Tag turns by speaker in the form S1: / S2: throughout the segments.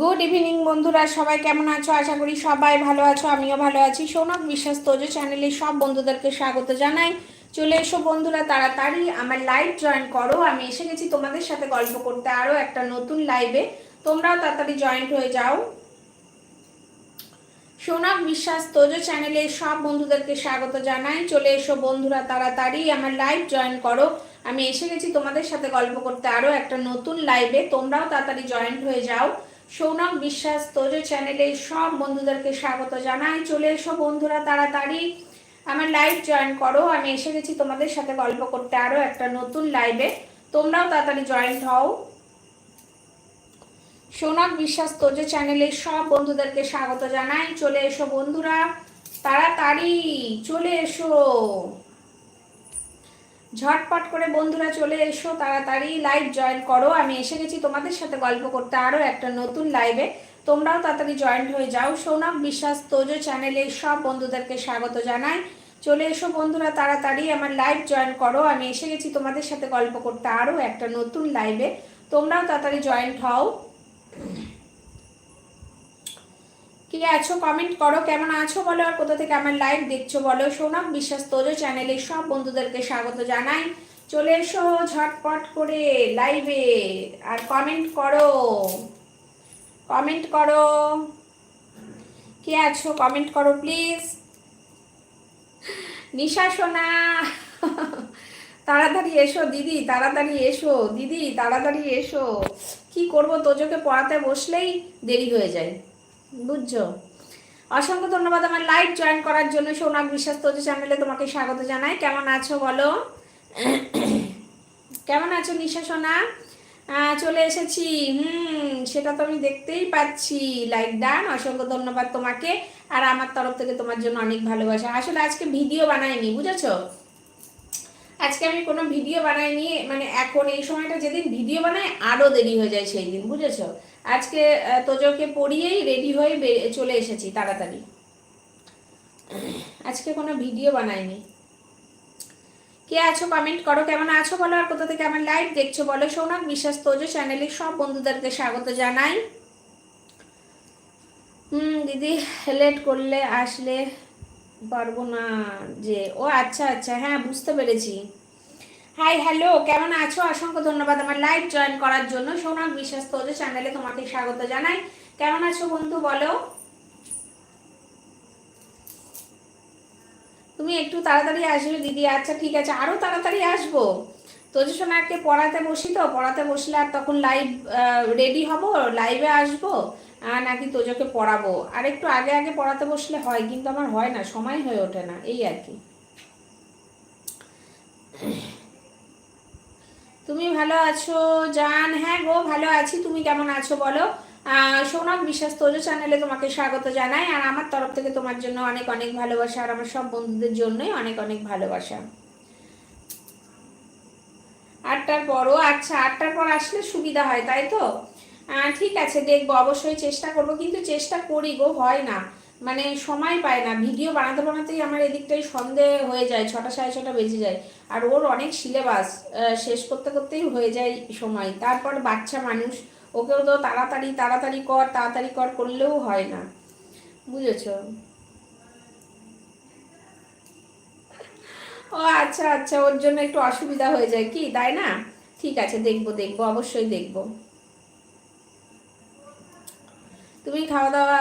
S1: Good evening বন্ধুরা। সবাই কেমন আছো? আশা করি সবাই ভালো আছো, আমিও ভালো আছি। সৌনক বিশ্বাস তোজো চ্যানেলে সব বন্ধুদেরকে স্বাগত জানাই। চলে এসো বন্ধুরা, তাড়াতাড়ি আমার লাইভ জয়েন করো। আমি এসে গেছি তোমাদের সাথে গল্প করতে আরও একটা নতুন লাইভে তোমরাও তাড়াতাড়ি জয়েন্ট হয়ে যাও। সোনাক বিশ্বাস তোজো চ্যানেলে সব বন্ধুদেরকে স্বাগত জানাই। চলে এসো বন্ধুরা, তাড়াতাড়ি আমার লাইভ জয়েন করো। আমি এসে গেছি তোমাদের সাথে গল্প করতে আরও একটা নতুন লাইভে তোমরাও তাড়াতাড়ি জয়েন্ট হয়ে যাও। সৌনক বিশ্বাস তোজো চ্যানেলে সব বন্ধুদেরকে স্বাগত জানাই। চলে এসো বন্ধুরা, তাড়াতাড়ি আমার লাইভ জয়েন করো। আমি এসে গেছি তোমাদের সাথে গল্প করতে আরও একটা নতুন লাইভে তোমরাও তাড়াতাড়ি জয়েন্ট হও। সোনাক বিশ্বাস তোজো চ্যানেলে সব বন্ধুদেরকে স্বাগত জানাই। চলে এসো বন্ধুরা, তাড়াতাড়ি চলে এসো। ঝটপট করে বন্ধুরা চলে এসো, তাড়াতাড়ি লাইভ জয়েন করো। আমি এসে গেছি তোমাদের সাথে গল্প করতে আরও একটা নতুন লাইভে তোমরাও তাড়াতাড়ি জয়েন্ট হয়ে যাও। সোনাম বিশ্বাস তোজো চ্যানেলে সব বন্ধুদেরকে স্বাগত জানাই। চলে এসো বন্ধুরা, তাড়াতাড়ি আমার লাইভ জয়েন করো। আমি এসে গেছি তোমাদের সাথে গল্প করতে আরও একটা নতুন লাইভে তোমরাও তাড়াতাড়ি জয়েন্ট হও। কি আছো? কমেন্ট করো। কেমন আছো বলো? আর কোথা থেকে আমার লাইভ দেখছ বলো? সোনাম বিশ্বাস তোজো চ্যানেলে সব বন্ধুদেরকে স্বাগত জানাই। চলে এসো ঝটপট করে লাইভে আর কমেন্ট করো। কমেন্ট করো। কে আছো? কমেন্ট করো প্লিজ নিশা, সোনা। তাড়াতাড়ি এসো দিদি, তাড়াতাড়ি এসো। দিদি, তাড়াতাড়ি এসো। কি করব? তোজোকে পড়াতে বসলেই দেরি হয়ে যায়। বুঝছ? অসংখ্য ধন্যবাদ আমার লাইভ জয়েন করার জন্য। সোনাক বিশ্বাস তোজো চ্যানেলে তোমাকে স্বাগত জানাই। কেমন আছো বলো? কেমন আছো নিশা, সোনা? চলে এসেছি। হুম, সেটা তো আমি দেখতেই পাচ্ছি। লাইক ডান অসংখ্য ধন্যবাদ তোমাকে। আর আমার তরফ থেকে তোমার জন্য অনেক ভালোবাসা। আসলে আজকে ভিডিও বানাইনি, বুঝেছ? আজকে আমি কোনো ভিডিও বানাইনি মানে এখন এই সময়টা যেদিন ভিডিও বানাই আরও দেরি হয়ে যায় সেই দিন, বুঝেছ? আজকে তোজোকে পড়িয়েই রেডি হয়ে চলে এসেছি তাড়াতাড়ি। আজকে কোনো ভিডিও বানাইনি। কে আছো কমেন্ট করো, কেমন আছো বলো, আর কোথা থেকে আমার লাইভ দেখছ বলো সোনাক বিশ্বাস তোজো চ্যানেলে সব বন্ধুদেরকে স্বাগত জানাই। হুম, দিদি লেট করলে আসলে পারব না যে, ও আচ্ছা আচ্ছা হ্যাঁ বুঝতে পেরেছি। হাই হ্যালো কেমন আছো? অসংখ্য ধন্যবাদ আমার লাইভ জয়েন করার জন্য। সোনাক বিশ্বাস তোদের চ্যানেলে তোমাকে স্বাগত জানাই। কেমন আছো বন্ধু, বলো? তুমি একটু তাড়াতাড়ি আসবে, দিদি। আচ্ছা ঠিক আছে আরও তাড়াতাড়ি আসব। তোদের সোনাকে পড়াতে বসি তো? পড়াতে বসলে আর তখন লাইভ রেডি হব? লাইভে আসব? নাকি তোজোকে পড়াবো? আর একটু আগে আগে পড়াতে বসলে হয়, কিন্তু আমার হয় না, সময় হয়ে ওঠে না, এই আর কি। তুমি ভালো আছো? জান হ্যাঁ গো, ভালো আছি। তুমি কেমন আছো বলো? সৌনক বিশ্বাস তোজো চ্যানেলে তোমাকে স্বাগত জানাই, আর আমার তরফ থেকে তোমার জন্য অনেক অনেক ভালোবাসা, আর আমার সব বন্ধুদের জন্যই অনেক অনেক ভালোবাসা। আটটার পরও আচ্ছা আটটার পর আসলে সুবিধা হয়, তাই তো? ঠিক আছে, দেখব, অবশ্যই চেষ্টা করব, কিন্তু চেষ্টা করি গো, হয় না। মানে সময় পায় না, ভিডিও বানাতে বানাতেই আমার এদিকটাই সন্ধে হয়ে যায়, ছটা সাড়ে ছটা বেজে যায়। আর ওর অনেক সিলেবাস শেষ করতে করতেই হয়ে যায় সময়। তারপর বাচ্চা মানুষ, ওকেও তো তাড়াতাড়ি তাড়াতাড়ি কর তাড়াতাড়ি কর করলেও হয় না। বুঝেছ? ও আচ্ছা আচ্ছা ওর জন্য একটু অসুবিধা হয়ে যায় কি? তাই না? ঠিক আছে, দেখব দেখব, অবশ্যই দেখব। তুমি খাওয়া দাওয়া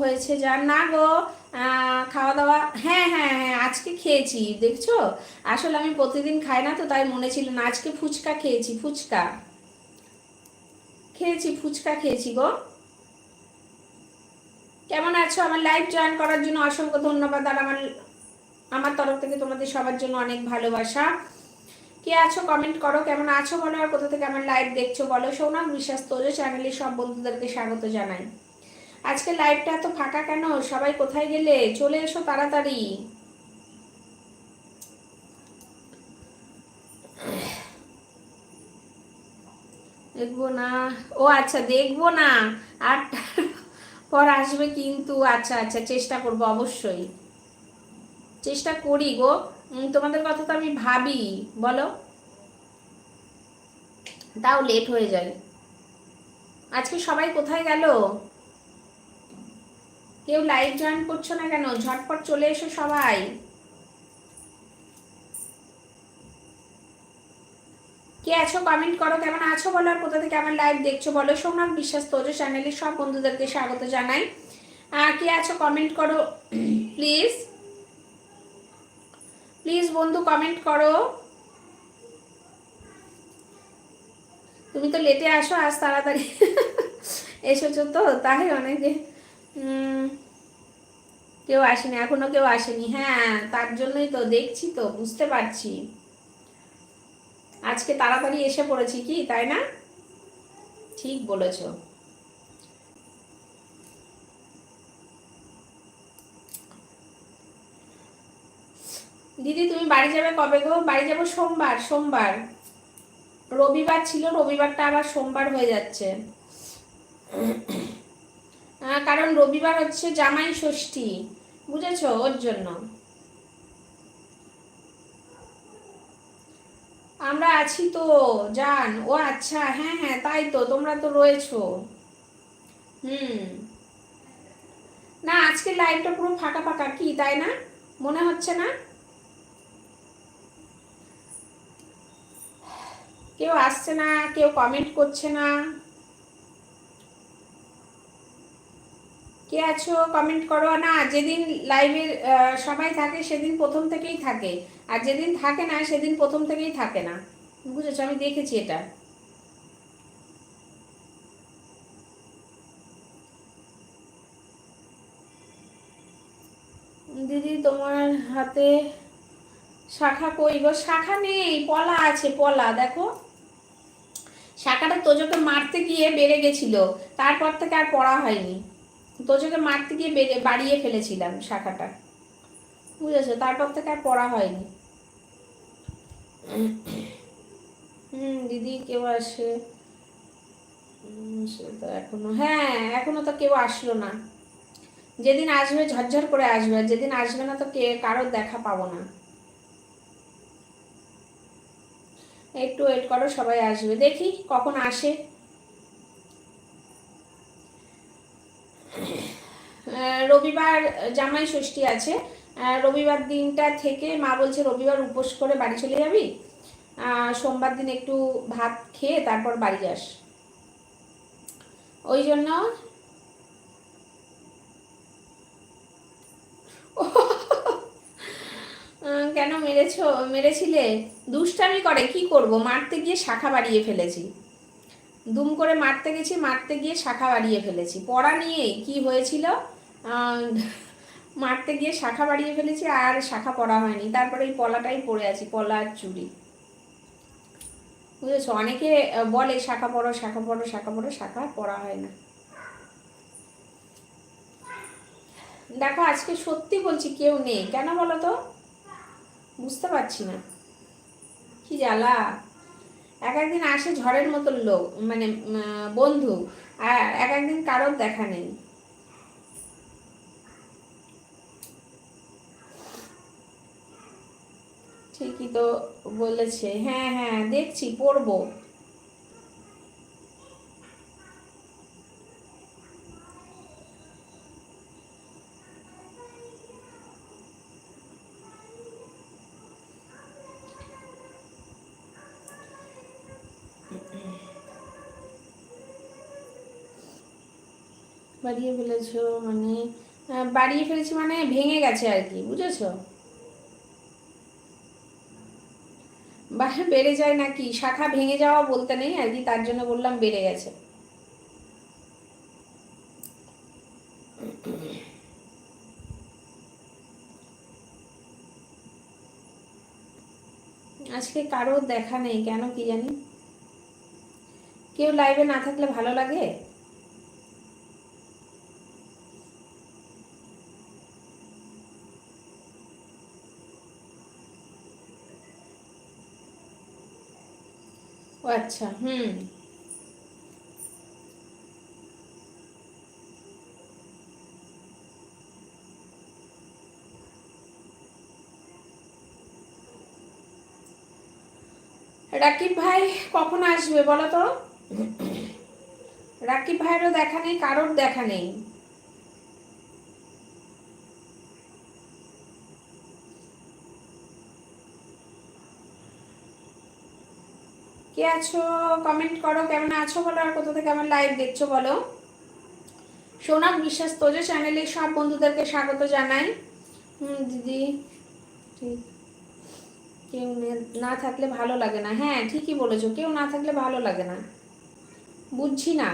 S1: হয়েছে যার না গো খাওয়া দাওয়া হ্যাঁ হ্যাঁ হ্যাঁ আজকে খেয়েছি, দেখছ? আসলে আমি প্রতিদিন খাই না তো, তাই মনে ছিল না, আজকে ফুচকা খেয়েছি ফুচকা। খেয়েছি ফুচকা খেয়েছি গো। কেমন আছো? আমার লাইভ জয়েন করার জন্য অসংখ্য ধন্যবাদ, আর আমার আমার তরফ থেকে তোমাদের সবার জন্য অনেক ভালোবাসা। কে আছো? কমেন্ট করো। কেমন আছো বলো? আর কোথা থেকে আমার লাইভ দেখছ বলো? সৌনাম বিশ্বাস তোজো চ্যানেলে সব বন্ধুদেরকে স্বাগত জানাই। আজকে লাইভটা এত ফাঁকা কেন? সবাই কোথায় গেলে? চলে এসো তাড়াতাড়ি। দেখব না। ও আচ্ছা দেখব না। আটটার পর আসবে কিন্তু। আচ্ছা আচ্ছা চেষ্টা করব অবশ্যই। চেষ্টা করি গো। তোমাদের কথা তো আমি ভাবি, বলো। তাও লেট হয়ে যায়। আজকে সবাই কোথায় গেল? কেউ লাইভ জয়েন করছ না কেন? ঝটপট চলে এসো সবাই। কে আছো? কমেন্ট করো। কেমন আছো বলো? আর কোথা থেকে আমার লাইভ দেখছ বলো? সোমনাথ বিশ্বাস, তোজো চ্যানেলের সব বন্ধুদেরকে স্বাগত জানাই। কে আছো? কমেন্ট করো প্লিজ প্লিজ বন্ধু কমেন্ট করো। তুমি তো লেটে আসো, আজ তাড়াতাড়ি এসেছ তো, তাই অনেকে। কেউ আসেনি, এখনও কেউ আসেনি। হ্যাঁ তার জন্যই তো, দেখছি তো, বুঝতে পারছি। আজকে তাড়াতাড়ি এসে পড়েছি কি, তাই না? ঠিক বলেছ। দিদি, তুমি বাড়ি যাবে কবে গো? বাড়ি যাব সোমবার সোমবার। রবিবার ছিল, রবিবারটা আবার সোমবার হয়ে যাচ্ছে। কারণ রবিবার হচ্ছে জামাই ষষ্ঠী, বুঝেছ? ওর জন্য। আমরা আছি তো, জান। ও আচ্ছা হ্যাঁ হ্যাঁ তাই তো, তোমরা তো রয়েছো। হুম। না, আজকে লাইভটা পুরো ফাঁকা ফাঁকা, কি, তাই না? মনে হচ্ছে না? কেউ আসছে না, কেউ কমেন্ট করছে না। কে আছো? কমেন্ট করো না। যেদিন লাইভের সবাই থাকে সেদিন প্রথম থেকেই থাকে। আর যেদিন থাকে না, সেদিন প্রথম থেকেই থাকে না। বুঝেছ? আমি দেখেছি এটা। দিদি, তোমার হাতে শাখা কই শাখা নেই, পলা আছে, পলা। দেখো। শাখাটা তোজোকে মারতে গিয়ে বেড়ে গেছিল। তারপর থেকে আর পড়া হয়নি। তোজোকে মারতে গিয়ে বেড়ে, বাড়িয়ে ফেলেছিলাম শাখাটা। বুঝেছ? তারপর থেকে আর পড়া হয়নি। হুম, দিদি কেউ আসে? তো এখনও হ্যাঁ এখনও তো কেউ আসলো না। যেদিন আসবে, ঝরঝর করে আসবে। যেদিন আসবে না তো কে, কারোর দেখা পাবো না। একটু ওয়েট করো, সবাই আসবে। দেখি কখন আসে। রবিবার জামাই ষষ্ঠী আছে। রবিবার দিনটা থেকে মা বলছে, রবিবার উপোস করে বাড়ি চলে যাবি? সোমবার দিন একটু ভাত খেয়ে তারপর বাড়ি যাস। ওই জন্য কেন মেরেছ, মেরেছিলে? দুষ্টামি করে, কি করব? মারতে গিয়ে শাখা বাড়িয়ে ফেলেছি। দুম করে মারতে গেছি, মারতে গিয়ে শাখা বাড়িয়ে ফেলেছি। পড়া নিয়েই কি হয়েছিল? মারতে গিয়ে শাখা বাড়িয়ে ফেলেছি, আর শাখা পড়া হয়নি। তারপরে এই পলাটাই পড়ে আছি পলা আর চুড়ি বুঝেছ? অনেকে বলে, শাখা পড়ো শাখা পড়ো শাখা পড়ো, শাখা পড়া হয় না। দেখো, আজকে সত্যি বলছি, কেউ নেই। কেন বলো তো? বুঝতে পারছি না। কি জ্বালা? এক একদিন আসে ঝড়ের মতো লোক মানে বন্ধু, আর এক একদিন কারোর দেখা নেই। ঠিকই তো বলেছে। হ্যাঁ হ্যাঁ দেখছি, পড়ব। বাড়িয়ে ফেলেছো মানে বাড়িয়ে ফেলেছি মানে ভেঙে গেছে আর কি, বুঝেছ? বা বেড়ে যায় নাকি? শাখা ভেঙে যাওয়া বলতে নেই আর কি, তার জন্য বললাম বেড়ে গেছে। আজকে কারও দেখা নেই, কেন কি জানি? কেউ লাইভে না থাকলে ভালো লাগে? আচ্ছা হুম। রাকিব ভাই কখন আসবে বলো তো? রাকিব ভাইয়েরও দেখা নেই, কারোর দেখা নেই। কে আছো? কমেন্ট করো, কেমন আছো বলো আর কোথা থেকে আমার লাইভ দেখছ বলো। সোনাক বিশ্বাস তোজো চ্যানেলে সব বন্ধুদেরকে স্বাগত জানাই। দিদি, ঠিক। কেউ না থাকলে ভালো লাগে না। হ্যাঁ ঠিকই বলেছ, কেউ না থাকলে ভালো লাগে না। বুঝছি না।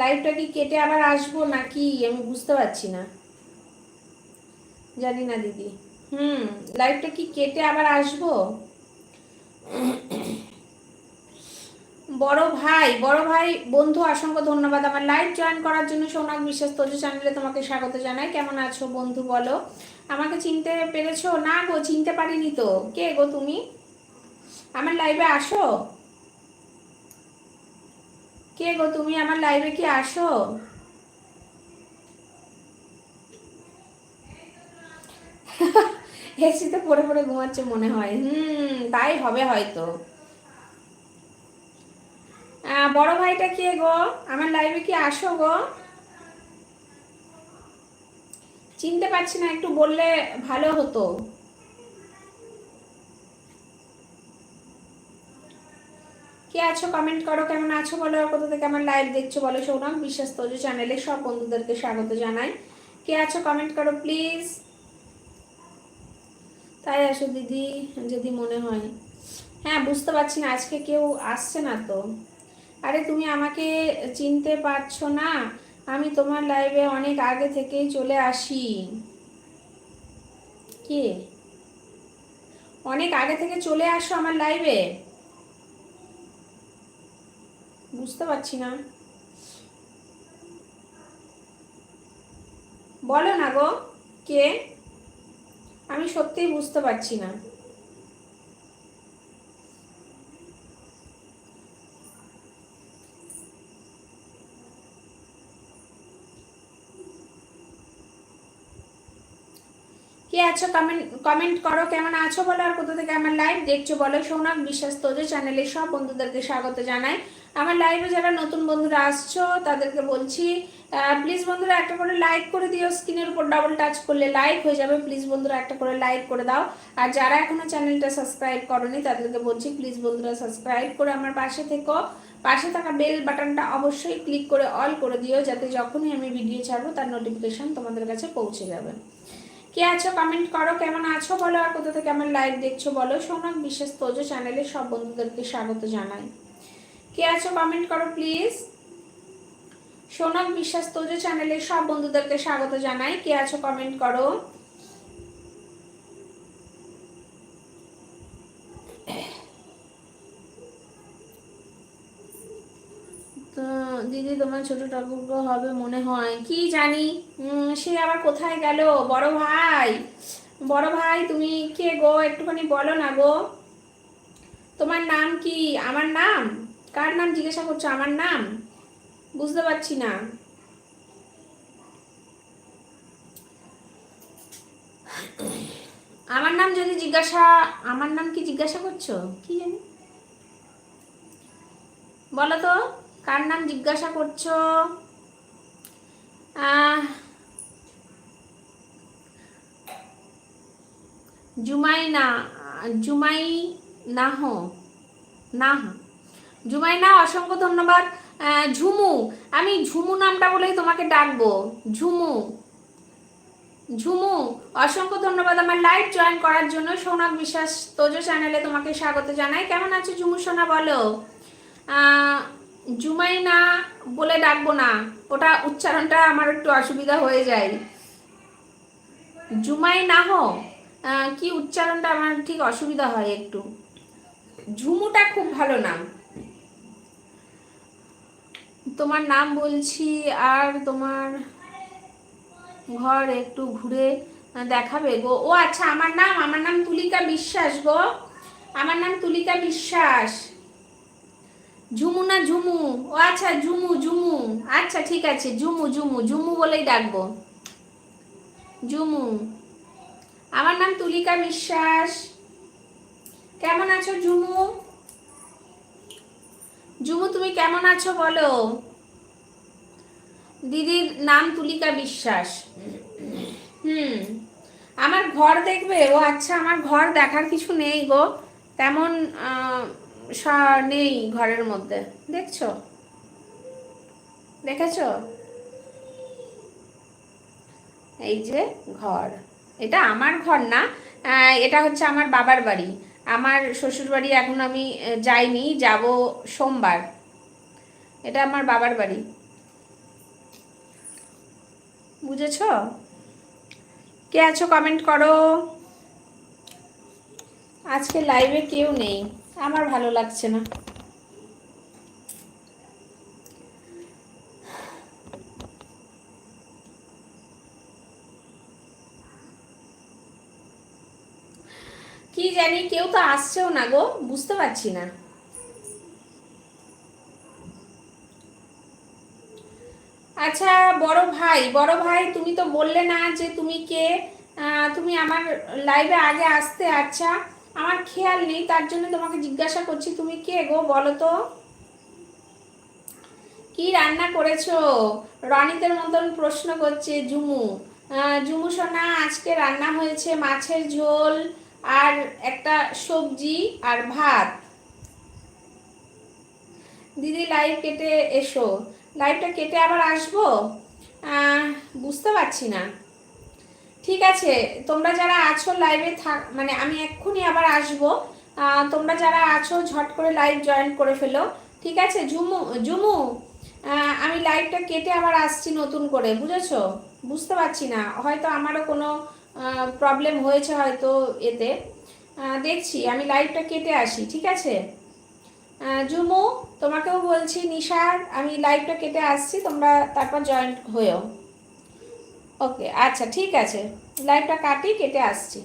S1: লাইভটা কি কেটে আবার আসব না কি আমি বুঝতে পারছি না। জানি না, দিদি। হুম লাইভটা কি কেটে আবার আসব? বড় ভাই বড় ভাই, বন্ধু, অসংখ্য ধন্যবাদ আমার লাইভ জয়েন করার জন্য। সোনাক বিশ্বাস তোজো চ্যানেলে তোমাকে স্বাগত জানাই। কেমন আছো বন্ধু বলো? আমাকে চিনতে পেরেছ? না গো, চিনতে পারিনি তো। কে গো তুমি? আমার লাইভে আসো? কে গো তুমি? আমার লাইভে কি আসো? এসিতে পড়ে পড়ে ঘুমাচ্ছে মনে হয়। হুম, তাই হবে হয়তো। বড় ভাইটা কে গো? আমার লাইভে কি আসো গো? চিনতে পারছি না, একটু বললে ভালো হতো। কে আছো? কমেন্ট করো, কেমন আছো বলো? কোথা থেকে আমার লাইভ দেখছ বলো? সৌরভ বিশ্বাস তোজো চ্যানেলে সব বন্ধুদেরকে স্বাগত জানাই। কে আছো? কমেন্ট করো প্লিজ তাই আসো দিদি, যদি মনে হয়। হ্যাঁ বুঝতে পারছি না, আজকে কেউ আসছে না তো। আরে তুমি আমাকে চিনতে পারছ না। আমি তোমার লাইভে অনেক আগে থেকেই চলে আসি। কে? অনেক আগে থেকে চলে আসো আমার লাইভে বুঝতে পারছি না। বলো না গো, কে? আমি সত্যিই বুঝতে পারছি না। কে আছো? কমেন্ট কমেন্ট করো কেমন আছো বলো আর কোথা থেকে আমার লাইভ দেখছ বলো? সৌনক বিশ্বাস তোদের চ্যানেলে সব বন্ধুদেরকে স্বাগত জানাই। আমার লাইভে যারা নতুন বন্ধুরা আসছো, তাদেরকে বলছি প্লিজ বন্ধুরা একটা করে লাইক করে দিও। স্ক্রিনের উপর ডাবল টাচ করলে লাইক হয়ে যাবে। প্লিজ বন্ধুরা একটা করে লাইক করে দাও। আর যারা এখনও চ্যানেলটা সাবস্ক্রাইব করনি, তাদেরকে বলছি প্লিজ বন্ধুরা সাবস্ক্রাইব করে আমার পাশে থেকো। পাশে থাকা বেল বাটনটা অবশ্যই ক্লিক করে অল করে দিও, যাতে যখনই আমি ভিডিও ছাড়বো, তার নোটিফিকেশন তোমাদের কাছে পৌঁছে যাবে। কে আছো? কমেন্ট করো। কেমন আছো বলো? আর কোথা থেকে আমার লাইভ দেখছ বলো? সোনাক বিশেষ তোজো চ্যানেলে সব বন্ধুদেরকে স্বাগত জানাই। কে আছো? কমেন্ট করো প্লিজ সোনাক বিশ্বাস তোজো চ্যানেলে সব বন্ধুদেরকে স্বাগত জানাই। কে আছো? কমেন্ট করো তো দিদি তোমার ছোট ঠাকুরকে হবে মনে হয়। কি জানি? সে আবার কোথায় গেল? বড় ভাই! বড় ভাই, তুমি কে গো? একটুখানি বলো না গো। তোমার নাম কি? আমার নাম? কার নাম জিজ্ঞাসা করছ? আমার নাম? বুঝতে পারছি না। আমার নাম যদি জিজ্ঞাসা, আমার নাম কি জিজ্ঞাসা করছ? কি জানি? বলো তো। কার নাম জিজ্ঞাসা করছ? জুমাই না জুমাই নাহ। নাহ জুমাই না অসংখ্য ধন্যবাদ। ঝুমু, আমি ঝুমু নামটা বলেই তোমাকে ডাকবো। ঝুমু ঝুমু, অসংখ্য ধন্যবাদ আমার লাইভ জয়েন করার জন্য। সৌনক বিশ্বাস, তোজো চ্যানেলে তোমাকে স্বাগত জানাই। কেমন আছো ঝুমু সোনা, বলো? জুমাইনা বলে ডাকবো না, ওটা উচ্চারণটা আমার একটু অসুবিধা হয়ে যায়। জুমাই না হো কি উচ্চারণটা আমার ঠিক অসুবিধা হয় একটু। ঝুমুটা খুব ভালো নাম। তোমার নাম বলছি আর তোমার ঘর একটু ঘুরে দেখাবে গো। ও আচ্ছা আমার নাম আমার নাম তুলিকা বিশ্বাস গো। আমার নাম তুলিকা বিশ্বাস। ঝুমু না ঝুমু? ও আচ্ছা ঝুমু ঝুমু। আচ্ছা ঠিক আছে, ঝুমু ঝুমু ঝুমু বলেই ডাকবো। ঝুমু। আমার নাম তুলিকা বিশ্বাস। কেমন আছো, ঝুমু? ঝুমু, তুমি কেমন আছো বলো? দিদির নাম তুলিকা বিশ্বাস। হুম। আমার ঘর দেখবে? ও আচ্ছা আমার ঘর দেখার কিছু নেই গো। তেমন নেই ঘরের মধ্যে। দেখছ? দেখেছ? এই যে ঘর। এটা আমার ঘর না এটা হচ্ছে আমার বাবার বাড়ি। আমার শ্বশুর বাড়ি এখন আমি যাইনি, যাব সোমবার। এটা আমার বাবার বাড়ি। বুঝেছ? কে আছো কমেন্ট করো। আজকে লাইভে কেউ নেই। আমার ভালো লাগছে না। কি জানি, কেউ তো আসছেও না গো, বুঝতে পারছি না। আচ্ছা বড় ভাই বড় ভাই, তুমি তো বললে না যে তুমি কে তুমি আমার লাইভে আগে আসতে আচ্ছা। আমার খেয়াল নেই, তার জন্য তোমাকে জিজ্ঞাসা করছি, তুমি কে গো বলো তো? কি রান্না করেছ? রনিতের মতন প্রশ্ন করছে জুমু। জুমু সোনা, আজকে রান্না হয়েছে মাছের ঝোল আর একটা সবজি আর ভাত। দিদি লাইভ কেটে এসো। লাইভটা কেটে আবার আসব? বুঝতে পারছি না। ঠিক আছে, তোমরা যারা আছো লাইভে থাক মানে আমি এক্ষুনি আবার আসব। তোমরা যারা আছো, ঝট করে লাইভ জয়েন করে ফেলো। ঠিক আছে, ঝুমু ঝুমু আমি লাইভটা কেটে আবার আসছি নতুন করে, বুঝেছ? বুঝতে পারছি না, হয়তো আমারও কোনো প্রবলেম হয়েছে হয়তো এতে। দেখছি, আমি লাইভটা কেটে আসি, ঠিক আছে? জুমু তোমাকেও বলছি, নিশার, আমি লাইভটা কেটে আসছি, তোমরা তারপর জয়েন হয়েও। ওকে আচ্ছা ঠিক আছে। লাইভটা কাটি কেটে আসছি।